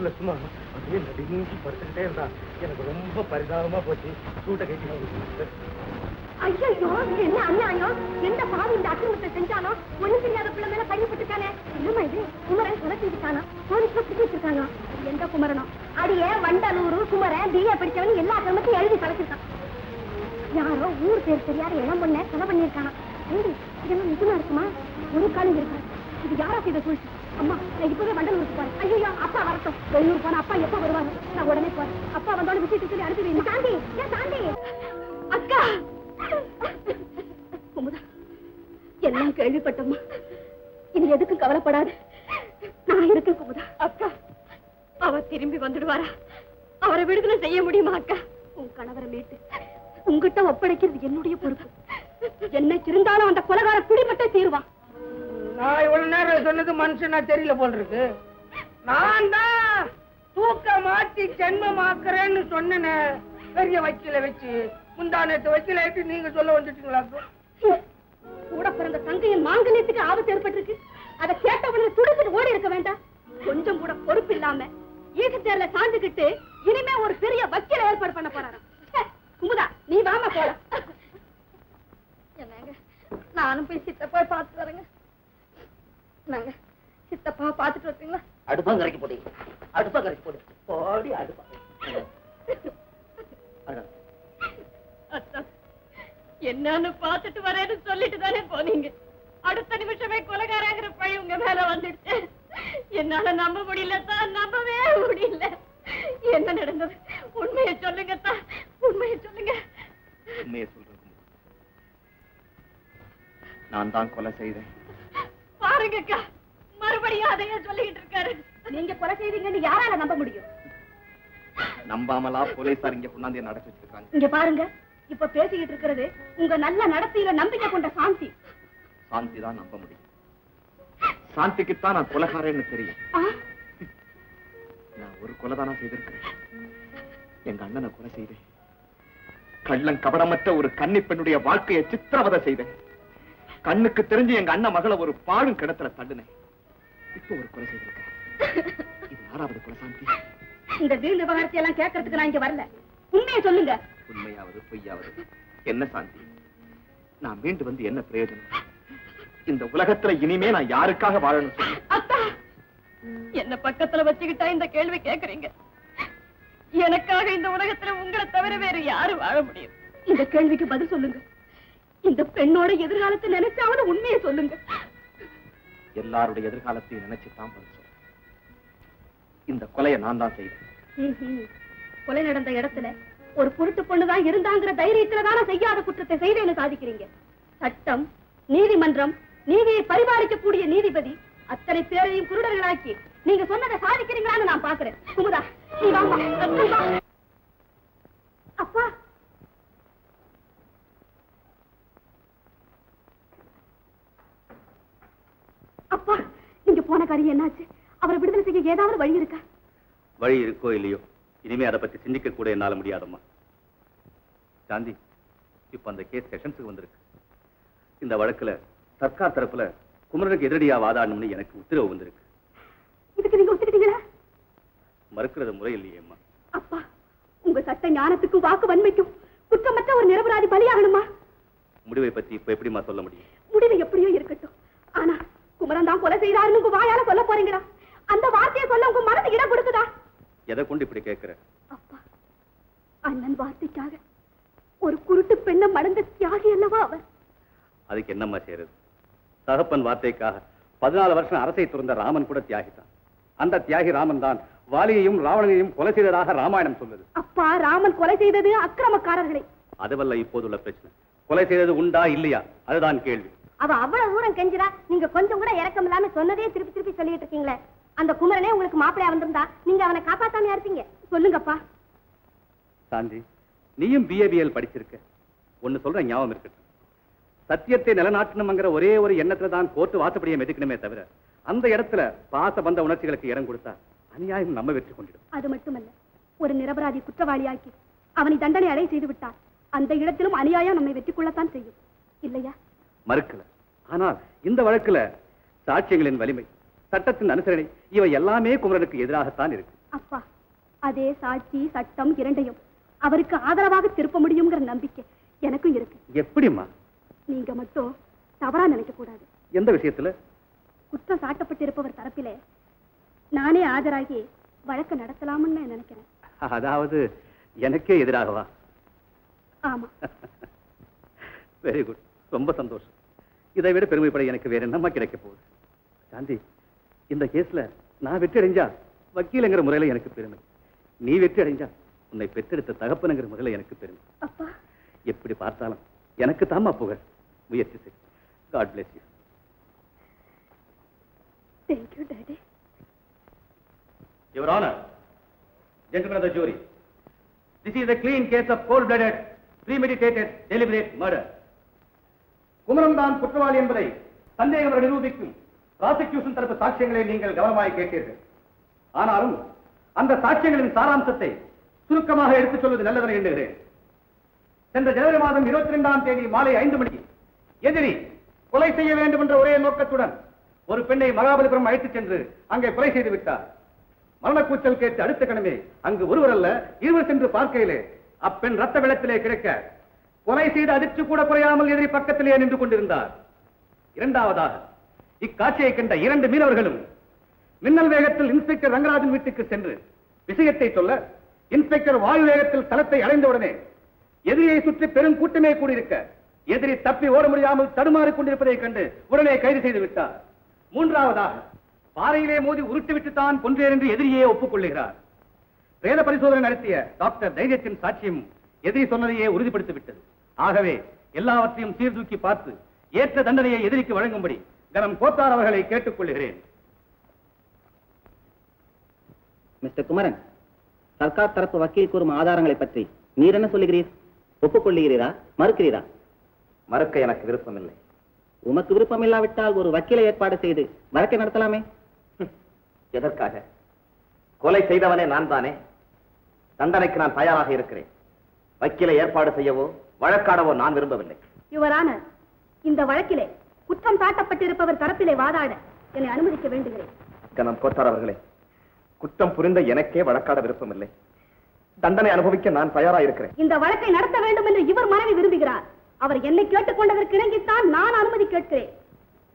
கிளவி குளிர்ல சும்மா அப்படியே நடுங்கி படுத்துக்கிட்டே இருந்தா. எனக்கு ரொம்ப பரிதாபமா போச்சு. சூட்டை கட்டி ஐயோ என்ன அநியாயம்? எந்த பாவம் இந்த அக்கிரமத்தை செஞ்சானோ ஒண்ணு தெரியாத பிள்ளை மேல பையன் போட்டுட்டானே என்னமா இது? குமரன் கொலை செஞ்சுட்டானா போலீஸ்ல பிடிச்சி வச்சிருக்காங்க எந்த குமரனோ? அடியே வண்டலூரு குமரன் பிஏ படிச்சவன் எல்லா கிரமத்தையும் எழுதி கலைச்சிருக்கான் யாரோ ஊர் பேர் தெரியாத இடம் பொண்ண கொலை பண்ணியிருக்கானா? ஏண்டி இதெல்லாம் நிஜமா இருக்குமா? ஒரு காலம் இருக்கா இது யாரா செய்த சூழ்ச்சி? அம்மா நான் இப்பவே வண்டலூருக்கு போறேன். ஐயோ அப்பா வரட்டும். வெளியூர் போன அப்பா எப்ப வருவாங்க நான் உடனே போறேன். அப்பா வந்தோட விஷயத்தை சொல்லி அனுப்பி வைங்க தாண்டி ஏன் தாண்டி அக்கா. குமுதா எல்லாம் கேள்விப்பட்டம்மா. இது எதுக்கு கவலைப்படாது. நான் இருக்கேன் குமுதா. அக்கா. அவ திரும்பி வந்துடுவாரா? அவரை விடுதலை செய்ய முடியுமா அக்கா? உன் கணவரை மீட்டு உங்ககிட்ட ஒப்படைக்கிறது என்னுடைய பொறுப்பு. என்னைக்கு இருந்தாலும் அந்த கொலகார பிடிபட்டே தீருவான். நான் இவ்வளவு நேரம் சொன்னது மனுஷனா தெரியல போல் இருக்கு. நான் தான் தூக்க மாத்தி ஜென்மமாக்குறேன்னு சொன்னேனே. பெரிய வக்கீல வச்சு முந்தானத்து வக்கீல வச்சு நீங்க சொல்ல வந்துட்டீங்களா கூட பிறந்த தங்கையின் மாங்கல்யத்துக்கு ஆபத்து ஏற்பட்டிருக்கு. அதை கேட்டவன துடிச்சிட்டு ஓடி இருக்க வேண்டாம். கொஞ்சம் கூட பொறுப்பு இல்லாம ஈகத்தேர்ல சாந்துக்கிட்டு இனிமே ஒரு பெரிய வக்கீல ஏற்பாடு பண்ண போறாராம். குமுதா நீ வாமா என்னங்க நானும் போய் சித்தப்பா பார்த்துட்டு வரேங்க. நாங்க சித்தப்பா பார்த்துட்டு வரீங்களா அடுப்பா கரைக்கு போடி. அடுப்பா கரைக்கு போடு. போடி அடுப்பா. அட, அத்தா, என்னன்னு பார்த்துட்டு வரேன்னு சொல்லிட்டு தானே போனீங்க. அடுத்த நிமிஷமே கொலைகாராங்கிற பழி உங்க மேல வந்துடுச்சு. என்னால நம்ப முடியல தான் நம்பவே முடியல. என்ன நடந்தது? உண்மையை சொல்லுங்க தான் உண்மையை சொல்லுங்க. உண்மையை சொல்றேன். நான் தான் கொலை செய்தேன். பாருங்கக்கா. மறுபடியும் அதையே சொல்லிக்கிட்டு இருக்காரு. நீங்க கொலை செய்வீங்கன்னு யாரால நம்ப முடியும்? நம்பாமலா போலீசார் இங்க கொண்டாந்து அடைச்சு வச்சிருக்காங்க. இங்க பாருங்க. இப்ப பேசிக்கிட்டு இருக்கிறது உங்க நல்ல நடத்தையில நம்பிக்கை கொண்ட சாந்தி. சாந்தி தான் நம்ப முடியும். சாந்திக்குத்தான் நான் கொலைகாரன்னு தெரியும்? நான் ஒரு கொலை தானா செய்திருக்கிறேன். எங்க அண்ணனை கொலை செய்தேன். கள்ளம் கபடமற்ற ஒரு கன்னி பெண்ணுடைய வாழ்க்கையை சித்திரவதை செய்தேன். கண்ணுக்கு தெரிஞ்சு எங்க அண்ணன் மகளை ஒரு பாழும் கிணத்துல தள்ளுனேன். இப்போ ஒரு கொலை செய்திருக்கிறேன் இது யாராவது கொலை சாந்தி. இந்த வீண் விவகாரத்தை எல்லாம் கேட்கறதுக்கு நான் இங்க வரல. உண்மையை சொல்லுங்க. உண்மையாவது பொய்யாவது என்ன சாந்தி? நான் மீண்டு வந்து என்ன பிரயோஜனம்? இந்த உலகத்துல இனிமே நான் யாருக்காக வாழணும் அத்தா என்ன பக்கத்துல வச்சுக்கிட்டா இந்த கேள்வி கேக்குறீங்க. எனக்காக இந்த உலகத்துல உங்களை தவிர வேற யாரு வாழ முடியும். இந்த கேள்விக்கு பதில் சொல்லுங்க. இந்த பெண்ணோட எதிர்காலத்தை நினைச்சாவது உண்மையை சொல்லுங்க. எல்லாருடைய எதிர்காலத்தையும் நினைச்சுதான் பதில் இந்த கொலையை நான் தான் செய்தேன். கொலை நடந்த இடத்துல ஒரு குருட்டு பொண்ணுதான் இருந்தாங்கிற தைரியத்துல தானே செய்யாத குற்றத்தை செய்தேன்னு சாதிக்கிறீங்க. சட்டம் நீதிமன்றம் நீதியை பரிபாலிக்கக்கூடிய நீதிபதி அத்தனை பேரையும் குருடர்களாக்கி நீங்க சொன்னதை சாதிக்கிறீங்களான்னு நான் பாக்குறேன் குமுதா நீ வாம்மா. நீ வா. அப்பா அப்பா காரியம் என்னாச்சு? அவரை விடுதலை செய்ய ஏதாவது வழி இருக்கா? வழி இருக்கோ இல்லையோ? இனிமே அதை பத்தி சிந்திக்க கூட என்னால முடியாதம்மா. சாந்தி இப்ப அந்த கேஸ் செஷன்ஸுக்கு வந்திருக்கு. இந்த வழக்குல சர்க்கார் தரப்புல குமரனுக்கு எதிரடியா வாதாடணும்னு எனக்கு உத்தரவு வந்திருக்கு. இதுக்கு நீங்க ஒத்துக்கிட்டீங்களா? மறுக்கிறது முறை இல்லையேம்மா. அப்பா உங்க சட்ட ஞானத்துக்கும் வாக்கு வன்மைக்கும் குற்றமற்ற ஒரு நிரபராதி பலியாகணுமா? முடிவை பத்தி இப்ப எப்படிம்மா சொல்ல முடியும்? முடிவு எப்படியோ இருக்கட்டும். குமரன் தான் கொலை செய்தாருன்னு உங்க வாயால சொல்ல போறீங்களா? அந்த வார்த்தையை சொல்ல உங்க மனசு இடம் கொடுக்குதா எதை கொண்டு இப்படி கேட்கிற? அப்பா அண்ணன் வார்த்தைக்காக ஒரு குருட்டு பெண்ணை மடந்த தியாகி அல்லவா அவர்? அதுக்கு என்னம்மா செய்யறது? தகப்பன் வார்த்தைக்காக பதினாலு வருஷம் அரசை துறந்த ராமன் கூட தியாகிதான் அந்த தியாகி ராமன் தான் வாலியையும் ராவணனையும் கொலை செய்ததாக ராமாயணம் சொல்லுது. அப்பா ராமன் கொலை செய்தது அக்கிரமக்காரர்களை. அதுவல்ல இப்போதுள்ள பிரச்சனை. கொலை செய்தது உண்டா இல்லையா? அதுதான் கேள்வி. அவ அவ்வளவு தூரம் கெஞ்சிரா நீங்க கொஞ்சம் கூட இறக்கம் இல்லாம சொன்னதே திருப்பி திருப்பி சொல்லிட்டு இருக்கீங்களே. அந்த குமரனே உங்களுக்கு மாப்பிள்ளையா வந்திருந்தா நீங்க அவனை காப்பாத்தாமையா இருப்பீங்க? சொல்லுங்கப்பா. சாந்தி நீயும் பிஏபிஎல் படிச்சிருக்க. ஒன்னு சொல்ற ஞாபகம் இருக்கட்டும் சத்தியத்தை நிலநாட்டணுங்கிற ஒரே ஒரு எண்ணத்துல தான் கோர்ட்டு வாசப்படியை மெதிக்கணுமே தவிர அந்த இடத்துல பாச பந்த உணர்ச்சிகளுக்கு இடம் கொடுத்தா அநியாயம் நம்ம வெற்றி கொண்டிடும். அது மட்டுமல்ல ஒரு நிரபராதி குற்றவாளியாக்கி அவனை தண்டனை அடை செய்து விட்டார். அந்த இடத்திலும் அநியாயம் நம்மை வெற்றி கொள்ளத்தான் செய்யும். இல்லையா? மறுக்கல. ஆனால் இந்த வழக்குல சாட்சியங்களின் வலிமை சட்டத்தின் அனுசரணை இவை எல்லாமே குமரனுக்கு எதிராகத்தான் இருக்கு. அப்பா அதே சாட்சி சட்டம் இரண்டையும் அவருக்கு ஆதரவாக திருப்ப முடியுங்கிற நம்பிக்கை எனக்கும் இருக்கு. எப்படிம்மா? நீங்க மட்டும் தவறா நினைக்க கூடாது. எந்த விஷயத்துல? குற்றம் சாட்டப்பட்டிருப்பவர் தரப்பிலே நானே ஆஜராகி வழக்கு நடத்தலாம்னு நினைக்கிறேன். அதாவது எனக்கே எதிராகவா? ஆமா. வெரி குட் ரொம்ப சந்தோஷம். இதை விட பெருமைப்பட எனக்கு வேற என்னம்மா கிடைக்க போகுது? காந்தி இந்த கேஸ்ல நான் வெற்றி அடைஞ்சா வக்கீலுங்கிற முறையில எனக்கு பெருமை. நீ வெற்றி அடைஞ்சா உன்னை பெற்றெடுத்த தகப்பனுங்கிற முறையில எனக்கு பெருமை. எப்படி பார்த்தாலும் எனக்கு தாம்மா புகழ். முயற்சி செய். God bless you thank you daddy Your Honor, gentlemen of the jury, this is a clean case of cold-blooded, premeditated, deliberate murder. Kumaran தான் குற்றவாளி என்பதை சந்தேகம் நிரூபிக்கும் பிராசிக்யூஷன் தரப்பு சாட்சியங்களை நீங்கள் கவனமாய் கேட்டீர்கள். ஆனாலும் அந்த சாட்சியங்களின் சாராம்சத்தை சுருக்கமாக எடுத்துச் சொல்வது நல்லதென எண்ணுகிறேன். சென்ற ஜனவரி மாதம் இருபத்தி ரெண்டாம் தேதி மாலை ஐந்து மணிக்கு எதிரி கொலை செய்ய வேண்டும் என்ற ஒரே நோக்கத்துடன் ஒரு பெண்ணை மகாபலிபுரம் அழைத்துச் சென்று அங்கே கொலை செய்து விட்டார். மரணக்கூச்சல் கேட்டு அடுத்த கணமே அங்கு ஒருவர் அல்ல இருவர் சென்று பார்க்கையிலே அப்பெண் ரத்த வெள்ளத்திலே கிடைக்க கொலை செய்த அதிர்ச்சி கூட குறையாமல் எதிரி பக்கத்திலே நின்று கொண்டிருந்தார். இரண்டாவதாக இக்காட்சியை கண்ட இரண்டு மீனவர்களும் மின்னல் வேகத்தில் இன்ஸ்பெக்டர் ரங்கராஜன் வீட்டுக்கு சென்று விஷயத்தை சொல்ல இன்ஸ்பெக்டர் வாயு வேகத்தில் தளத்தை அடைந்தவுடனே எதிரியை சுற்றி பெரும் கூட்டமே கூடியிருக்க எதிரி தப்பி ஓட முடியாமல் தடுமாறிக் கொண்டிருப்பதைக் கண்டு உடனே கைது செய்து விட்டார். மூன்றாவதாக பாறையிலே மோதி உருட்டுவிட்டு தான் கொன்றேன் என்று எதிரியே ஒப்புக்கொள்ளுகிறார். பிரேத பரிசோதனை நடத்திய டாக்டர் தைரியத்தின் சாட்சியம் எதிரி சொன்னதையே உறுதிப்படுத்திவிட்டது. ஆகவே எல்லாவற்றையும் சீர்தூக்கி பார்த்து ஏற்ற தண்டனையை எதிரிக்கு வழங்கும்படி கனம் கோத்தார் அவர்களை கேட்டுக்கொள்கிறேன். மிஸ்டர் குமரன் சர்க்கார் தரப்பு வக்கீல் கூறும் ஆதாரங்களை பற்றி நீர் என்ன சொல்லுகிறீர்? ஒப்புக்கொள்ளுகிறீரா? மறுக்கிறீரா? மறுக்க எனக்கு விருப்பமில்லை. உமக்கு விருப்பம் இல்லாவிட்டால் ஒரு வக்கீலை ஏற்பாடு செய்து வழக்கை நடத்தலாமே? எதற்காக? கொலை செய்தவனே நான் தானே தண்டனைக்கு நான் தயாராக இருக்கிறேன். வக்கீலை ஏற்பாடு செய்யவோ? வழக்காடவோ நான் விரும்பவில்லை. யுவரான இந்த வழக்கிலே குற்றம் சாட்டப்பட்டிருப்பவர் தரப்பிலே வாதாட என்னை அனுமதிக்க வேண்டுகிறேன். கனம் கோத்தார் அவர்களே குற்றம் புரிந்த எனக்கே வழக்காட விருப்பமில்லை. தண்டனை அனுபவிக்க நான் தயாராக இருக்கிறேன் இந்த வழக்கை நடத்த வேண்டும் என்று இவர் மனைவி விரும்புகிறார். அவர் என்னை கேட்டுக்கொண்டதற்கு இணங்கித்தான் நான் அனுமதி கேட்கிறேன்.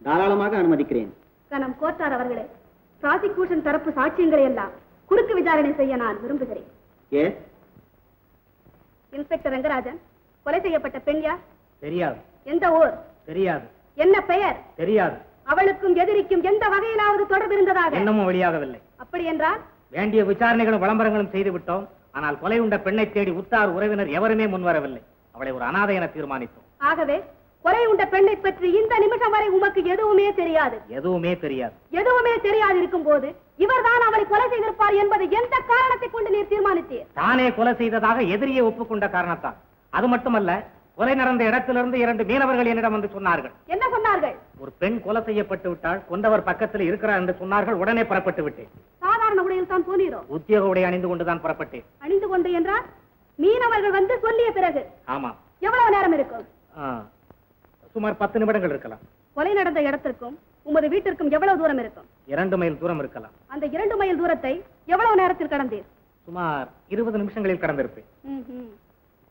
தாராளமாக அனுமதிக்கிறேன். கனம் கோட்டார் அவர்களே பிராசிக்யூஷன் தரப்பு சாட்சியங்களை எல்லாம் குறுக்கு விசாரணை செய்ய நான் விரும்புகிறேன். ஏ இன்ஸ்பெக்டர் ரங்கராஜன் கொலை செய்யப்பட்ட பெண் யார்? தெரியாது. எந்த ஊர்? தெரியாது. என்ன பெயர்? தெரியாது. அவளுக்கும் எதிரிக்கும் எந்த வகையிலாவது தொடர்பு இருந்ததாக? இன்னமும் வெளியாகவில்லை. அப்படி என்றால்? வேண்டிய விசாரணைகளும் விளம்பரங்களும் செய்து விட்டோம். ஆனால் கொலை உண்ட பெண்ணை தேடி உத்தார் உறவினர் எவருமே முன்வரவில்லை. அவளை ஒரு அனாதை என தீர்மானித்தோம். ஆகவே கொலை உண்ட பெண்ணை பற்றி இந்த நிமிஷம் வரை உமக்கு எதுவுமே தெரியாது. எதுவுமே தெரியாது. எதுவுமே தெரியாது இருக்கும் போது இவர்தான் அவளை கொலை செய்திருப்பார் என்பதை எந்த காரணத்தை கொண்டு நீர் தீர்மானித்தீர்? தானே கொலை செய்ததாக எதிரியை ஒப்புக்கொண்ட காரணத்தால் அது மட்டுமல்ல கொலை நடந்த இடத்திலிருந்து இரண்டு மீனவர்கள் என்னிடம் வந்து சொன்னார்கள். என்ன சொன்னார்கள்? ஒரு பெண் கொலை செய்யப்பட்டு விட்டால் கொண்டவர் பக்கத்தில் இருக்கிறார் என்று சொன்னார்கள் உடனே புறப்பட்டு விட்டேன். சாதாரண உடையில் தான் போனீரோ? உத்தியோக உடை அணிந்து கொண்டுதான் புறப்பட்டேன். அணிந்து கொண்டு என்றால் மீனவர்கள் வந்து சொல்லிய பிறகு ஆமா. எவ்வளவு நேரம் இருக்கும்? சுமார் பத்து நிமிடங்கள் இருக்கலாம். கொலை நடந்த இடத்திற்கும் உமது வீட்டிற்கும் எவ்வளவு தூரம் இருக்கும்? இரண்டு மைல் தூரம் இருக்கலாம். அந்த இரண்டு மைல் தூரத்தை எவ்வளவு நேரத்தில் கடந்தீர்? சுமார் இருபது நிமிஷங்களில் கடந்திருப்பேன்.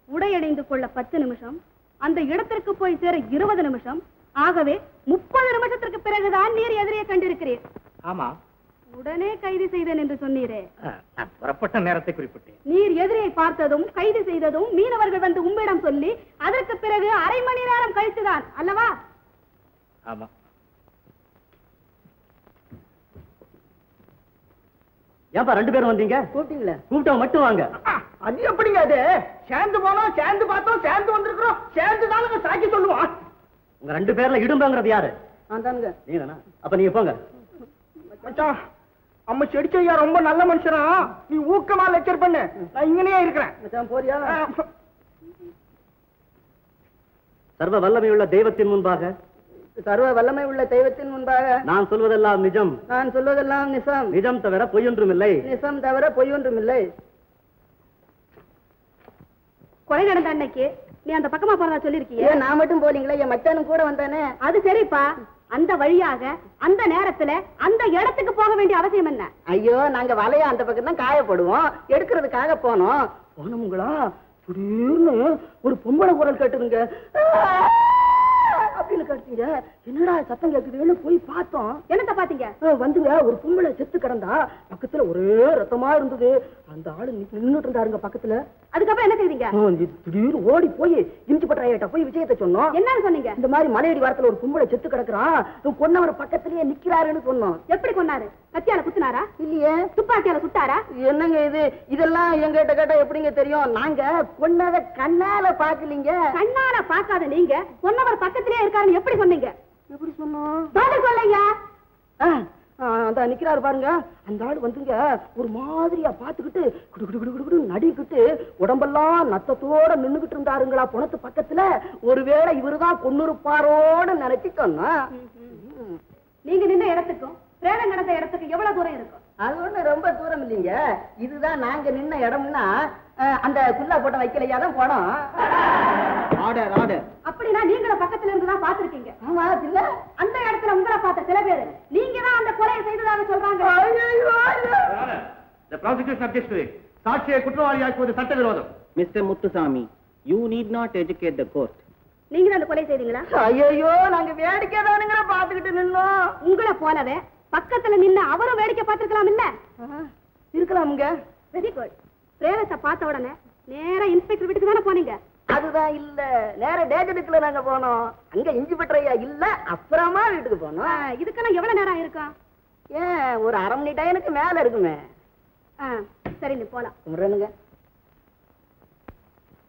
உடை அணிந்து கொள்ள பத்து நிமிஷம் அந்த இடத்திற்கு போய் சேர இருபது நிமிஷம் ஆகவே முப்பது நிமிஷத்திற்கு பிறகுதான் நீர் எதிரியை கண்டிருக்கிறீர். ஆமா. உடனே கைது செய்தேன் என்று சொன்னீரே. நான் புறப்பட்ட நேரத்தை குறிப்பிட்டேன். நீர் எதிரியை பார்த்ததும் கைது செய்ததும் மீனவர்கள் வந்து உம்மிடம் சொல்லி அதற்கு பிறகு அரை மணி நேரம் கழித்துதான் அல்லவா? ஆமா. ஏன்பா ரெண்டு பேரும் வந்தீங்க? கூப்பிட்டீங்களே? கூப்பிட்டா மட்டும் வாங்க. அது எப்படிங்க அது? சேர்ந்து போனோம் சேர்ந்து பார்த்தோம் சேர்ந்து வந்திருக்கிறோம். சேர்ந்து தானுங்க சாக்கி சொல்லுவான். உங்க ரெண்டு பேர்ல இடும்பங்கிறது யாரு? நான் தானுங்க. அப்ப நீங்க போங்க. மச்சான் அம்மா செடிச்சையா ரொம்ப நல்ல மனுஷனா. நீ ஊக்கமா லெக்சர் பண்ணு. நான் இங்கனே இருக்கிறேன். மச்சான் போறியா? சர்வ வல்லமையுள்ள தெய்வத்தின் முன்பாக. சர்வ வல்லமை உள்ள தெய்வத்தின் முன்பாக. நான் சொல்வதெல்லாம் நிஜம். நான் சொல்வதெல்லாம் நிசம். நிஜம் தவிர பொய்யொன்றும் இல்லை நிசம் தவிர பொய் ஒன்றும் இல்லை கொலை நடந்த அன்னைக்கு நீ அந்த பக்கமா போறதா சொல்லிருக்கியே நான் மட்டும் போலீங்களா? என் மச்சானும் கூட வந்தானே. அது சரிப்பா. அந்த வழியாக அந்த நேரத்துல அந்த இடத்துக்கு போக வேண்டிய அவசியம் என்ன? ஐயோ நாங்க வலைய அந்த பக்கம் தான் காயப்படுவோம். எடுக்கிறதுக்காக போனோம். போனோமுங்களா திடீர்னு ஒரு பொம்பளை குரல் கேட்டுருங்க அப்படின்னு கேட்டீங்க என்னடா சத்தம் கேக்குதுன்னு போய் பார்த்தோம். என்னத்த பாத்தீங்க வந்துங்க. ஒரு பொம்பளை செத்து கிடந்தா பக்கத்துல ஒரே ரத்தமா இருந்தது. அந்த ஆளு நின்னுட்டு இருந்தாருங்க பக்கத்துல. அதுக்கப்புறம் என்ன இது திடீர்னு ஓடி போய் இஞ்சி பட்டறையிட்ட போய் விஷயத்தை சொன்னோம். என்னன்னு சொன்னீங்க? இந்த மாதிரி மலையடி வாரத்துல ஒரு பொம்பளை செத்து கிடக்குறான். பொண்ணவர் பக்கத்திலேயே நிக்கிறாருன்னு சொன்னோம். எப்படி கொன்னாரு? கத்தியால குத்துனாரா? இல்லையே. துப்பாக்கியால சுட்டாரா? என்னங்க இது? இதெல்லாம் எங்கிட்ட கேட்டா எப்படிங்க தெரியும்? நாங்க பொண்ணத கண்ணால பாக்கலீங்க கண்ணால பார்க்காத நீங்க பொன்னவர் பக்கத்திலே இருக்காருன்னு எப்படி சொன்னீங்க? எப்படி சொன்னோம்? சொல்லுங்க. அந்த நிக்கிறாரு பாருங்க. அந்த ஆள் வந்துங்க ஒரு மாதிரியா பாத்துக்கிட்டு குடு குடு குடு குடு குடு நடிக்கிட்டு உடம்பெல்லாம் நத்தத்தோட நின்னுகிட்டு இருந்தாருங்களா புணத்து பக்கத்துல. ஒருவேளை இவருதான் கொன்னுருப்பாரோன்னு நினைச்சு சொன்னா. நீங்க நின்ன இடத்துக்கும் பிரேதம் கிடந்த இடத்துக்கு எவ்வளவு தூரம் இருக்கும்? அது ஒண்ணு ரொம்ப தூரம் இல்லைங்க. இதுதான் நாங்க நின்ன இடம்னா அந்த குல்லா போட்ட வைக்கலையா தான் ஆர்டர் ஆர்டர். அப்படின்னா நீங்களும் பக்கத்துல இருந்து தான் பாத்திருக்கீங்க ஆமா இல்ல அந்த இடத்துல உங்களை பார்த்த சில பேர் நீங்க தான் அந்த கொலையை செய்ததாக சொல்றாங்க. The prosecution objects to it. சாட்சியை குற்றவாளியாக்குவது சட்டவிரோதம். Mister Muthusamy you need not educate the court நீங்க அந்த கொலை செய்தீங்களா? ஐயோ நாங்க வேடிக்கை தானுங்கிற பாத்துக்கிட்டு நின்னோம். உங்களை போலவே பக்கத்துல நின்னு அவரும் வேடிக்கை பார்த்திருக்கலாம் இல்ல? இருக்கலாமுங்க வெரி குட் பிரேதத்தை பார்த்த உடனே நேரா இன்ஸ்பெக்டர் வீட்டுக்கு தானே போனீங்க? அதுதான் இல்ல. நேர டேஜனுக்குள்ள நாங்க போனோம். அங்க இஞ்சி பட்டறையா இல்ல அப்புறமா வீட்டுக்கு போனோம். இதுக்கெல்லாம் எவ்வளவு நேரம் இருக்கும் ஏன் ஒரு அரை மணி டைனுக்கு மேல இருக்குமே. சரி நீ போலாம். கும்பிடுறேனுங்க.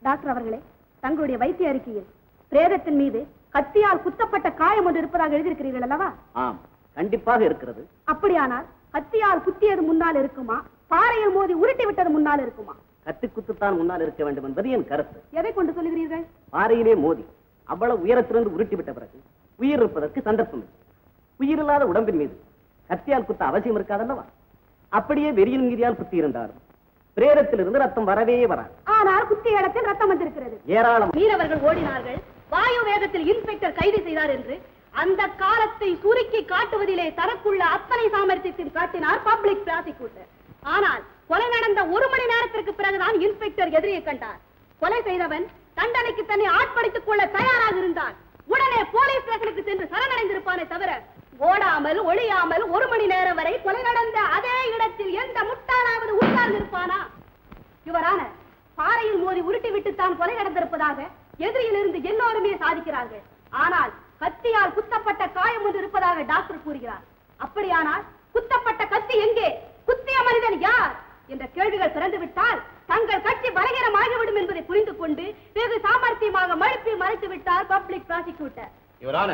டாக்டர் அவர்களே தங்களுடைய வைத்திய அறிக்கையில் பிரேதத்தின் மீது கத்தியால் குத்தப்பட்ட காயம் ஒன்று இருப்பதாக எழுதியிருக்கிறீர்கள் அல்லவா? ஆம் கண்டிப்பாக இருக்கிறது. அப்படியானால் கத்தியால் குத்தியது முன்னால் இருக்குமா? பாறையில் மோதி உருட்டி விட்டது முன்னால் இருக்குமா? கத்தி குத்துத்தான் முன்னால் இருக்க வேண்டும் என்பது என் கருத்து. எதை கொண்டு சொல்லுகிறீர்கள்? பாறையிலே மோதி அவ்வளவு உயரத்திலிருந்து உருட்டி விட்ட பிறகு உயிர் இருப்பதற்கு சந்தர்ப்பம் உயிரில்லாத உடம்பின் மீது கத்தியால் குத்த அவசியம் இருக்காதல்லவா? அப்படியே வெறியின் மீதியால் குத்தி இருந்தாலும் பிரேரத்திலிருந்து ரத்தம் வரவே வராது. ஆனால் குத்திய இடத்தில் ரத்தம் வந்திருக்கிறது. ஏராளம். வீரவர்கள் ஓடினார்கள். வாயு வேகத்தில் இன்ஸ்பெக்டர் கைது செய்தார் என்று அந்த காலத்தை சுருக்கி காட்டுவதிலே தனக்குள்ள அத்தனை சாமர்த்தியத்தில் காட்டினார் பப்ளிக் ப்ராசிக்யூட்டர் ஆனால் கொலை நடந்த ஒரு மணி நேரத்திற்கு பிறகுதான் இன்ஸ்பெக்டர் எதிரியை கண்டார். கொலை செய்தவன் தண்டனைக்கு தன்னை ஆட்படுத்திக் கொள்ள தயாராக இருந்தான். உடனே போலீஸ் ஸ்டேஷனுக்கு சென்று சரணடைந்திருப்பானே தவிர ஓடாமல் ஒளியாமல் ஒரு மணி நேரம் வரை கொலை நடந்த அதே இடத்தில் எந்த முட்டாளாவது உட்கார்ந்திருப்பானா இவரான பாறையில் மோதி உருட்டி விட்டு தான் கொலை நடந்திருப்பதாக எதிரியில் இருந்து எல்லோருமே சாதிக்கிறார்கள். ஆனால் கத்தியால் குத்தப்பட்ட காயம் ஒன்று இருப்பதாக டாக்டர் கூறுகிறார். அப்படியானால் குத்தப்பட்ட கத்தி எங்கே? குத்திய மனிதன் யார்? என்ற கேள்விகள் பிறந்து விட்டால் தங்கள் கட்சி பலகீனமாகிவிடும் என்பதை புரிந்து கொண்டு வெகு சாமர்த்தியமாக மழுப்பி மறைத்து விட்டார் பப்ளிக் ப்ராசிக்யூட்டர். யுவரான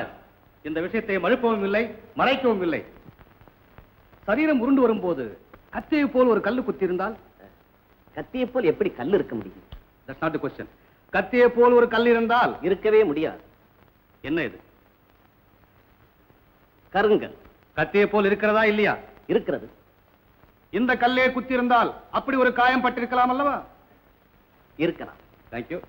இந்த விஷயத்தை மழுப்பவும் இல்லை மறைக்கவும் இல்லை. சரீரம் உருண்டு வரும்போது கத்தியை போல் ஒரு கல்லு குத்தி இருந்தால் கத்தியை போல் எப்படி கல் இருக்க முடியும்? தட்ஸ் நாட் கொஸ்டின் கத்தியை போல் ஒரு கல் இருந்தால்? இருக்கவே முடியாது. என்ன இது? கருங்கல். கத்தியை போல் இருக்கிறதா இல்லையா? இருக்கிறது. இந்த கல்லே குத்தி இருந்தால் அப்படி ஒரு காயம் பட்டிருக்கலாம் அல்லவா? இருக்கலாம். தேங்க்யூ